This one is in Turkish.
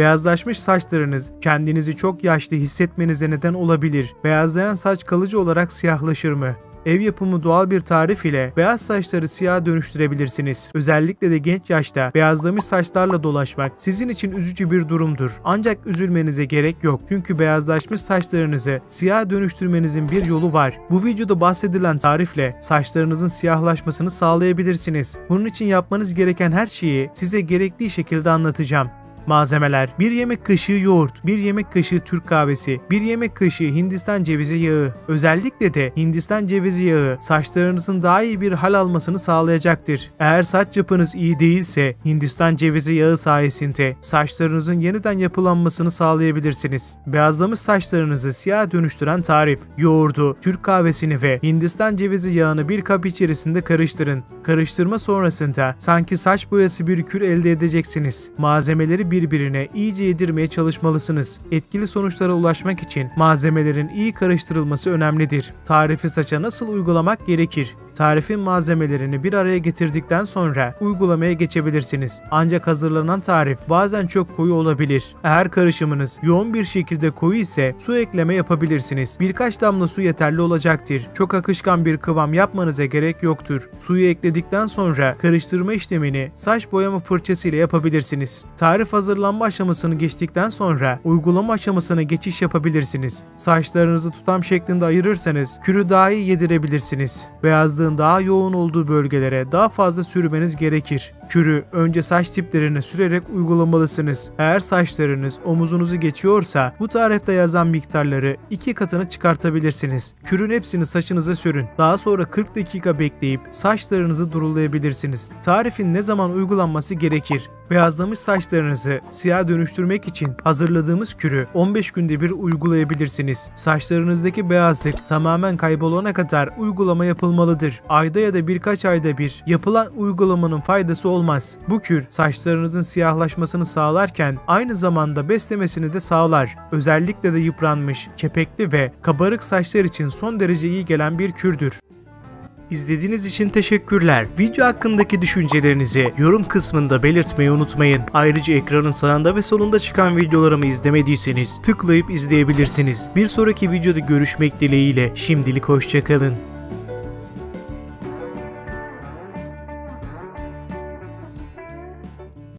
Beyazlaşmış saçlarınız kendinizi çok yaşlı hissetmenize neden olabilir. Beyazlayan saç kalıcı olarak siyahlaşır mı? Ev yapımı doğal bir tarif ile beyaz saçları siyaha dönüştürebilirsiniz. Özellikle de genç yaşta beyazlamış saçlarla dolaşmak sizin için üzücü bir durumdur. Ancak üzülmenize gerek yok. Çünkü beyazlaşmış saçlarınızı siyaha dönüştürmenizin bir yolu var. Bu videoda bahsedilen tarifle saçlarınızın siyahlaşmasını sağlayabilirsiniz. Bunun için yapmanız gereken her şeyi size gerektiği şekilde anlatacağım. Malzemeler 1 yemek kaşığı yoğurt, 1 yemek kaşığı Türk kahvesi, 1 yemek kaşığı Hindistan cevizi yağı. Özellikle de Hindistan cevizi yağı saçlarınızın daha iyi bir hal almasını sağlayacaktır. Eğer saç yapınız iyi değilse Hindistan cevizi yağı sayesinde saçlarınızın yeniden yapılanmasını sağlayabilirsiniz. Beyazlamış saçlarınızı siyaha dönüştüren tarif. Yoğurdu, Türk kahvesini ve Hindistan cevizi yağını bir kap içerisinde karıştırın. Karıştırma sonrasında sanki saç boyası bir kür elde edeceksiniz. Malzemeleri birbirine iyice yedirmeye çalışmalısınız. Etkili sonuçlara ulaşmak için malzemelerin iyi karıştırılması önemlidir. Tarifi saça nasıl uygulamak gerekir? Tarifin malzemelerini bir araya getirdikten sonra uygulamaya geçebilirsiniz. Ancak hazırlanan tarif bazen çok koyu olabilir. Eğer karışımınız yoğun bir şekilde koyu ise su ekleme yapabilirsiniz. Birkaç damla su yeterli olacaktır. Çok akışkan bir kıvam yapmanıza gerek yoktur. Suyu ekledikten sonra karıştırma işlemini saç boyama fırçası ile yapabilirsiniz. Tarif hazırlanma aşamasını geçtikten sonra uygulama aşamasına geçiş yapabilirsiniz. Saçlarınızı tutam şeklinde ayırırsanız kürü daha iyi yedirebilirsiniz. Beyazlığın daha yoğun olduğu bölgelere daha fazla sürmeniz gerekir. Kürü önce saç tiplerine sürerek uygulamalısınız. Eğer saçlarınız omuzunuzu geçiyorsa bu tarifte yazan miktarları iki katını çıkartabilirsiniz. Kürün hepsini saçınıza sürün. Daha sonra 40 dakika bekleyip saçlarınızı durulayabilirsiniz. Tarifin ne zaman uygulanması gerekir? Beyazlamış saçlarınızı siyah dönüştürmek için hazırladığımız kürü 15 günde bir uygulayabilirsiniz. Saçlarınızdaki beyazlık tamamen kaybolana kadar uygulama yapılmalıdır. Ayda ya da birkaç ayda bir yapılan uygulamanın faydası olmaz. Bu kür saçlarınızın siyahlaşmasını sağlarken aynı zamanda beslemesini de sağlar. Özellikle de yıpranmış, kepekli ve kabarık saçlar için son derece iyi gelen bir kürdür. İzlediğiniz için teşekkürler. Video hakkındaki düşüncelerinizi yorum kısmında belirtmeyi unutmayın. Ayrıca ekranın sağında ve solunda çıkan videolarımı izlemediyseniz tıklayıp izleyebilirsiniz. Bir sonraki videoda görüşmek dileğiyle şimdilik hoşçakalın.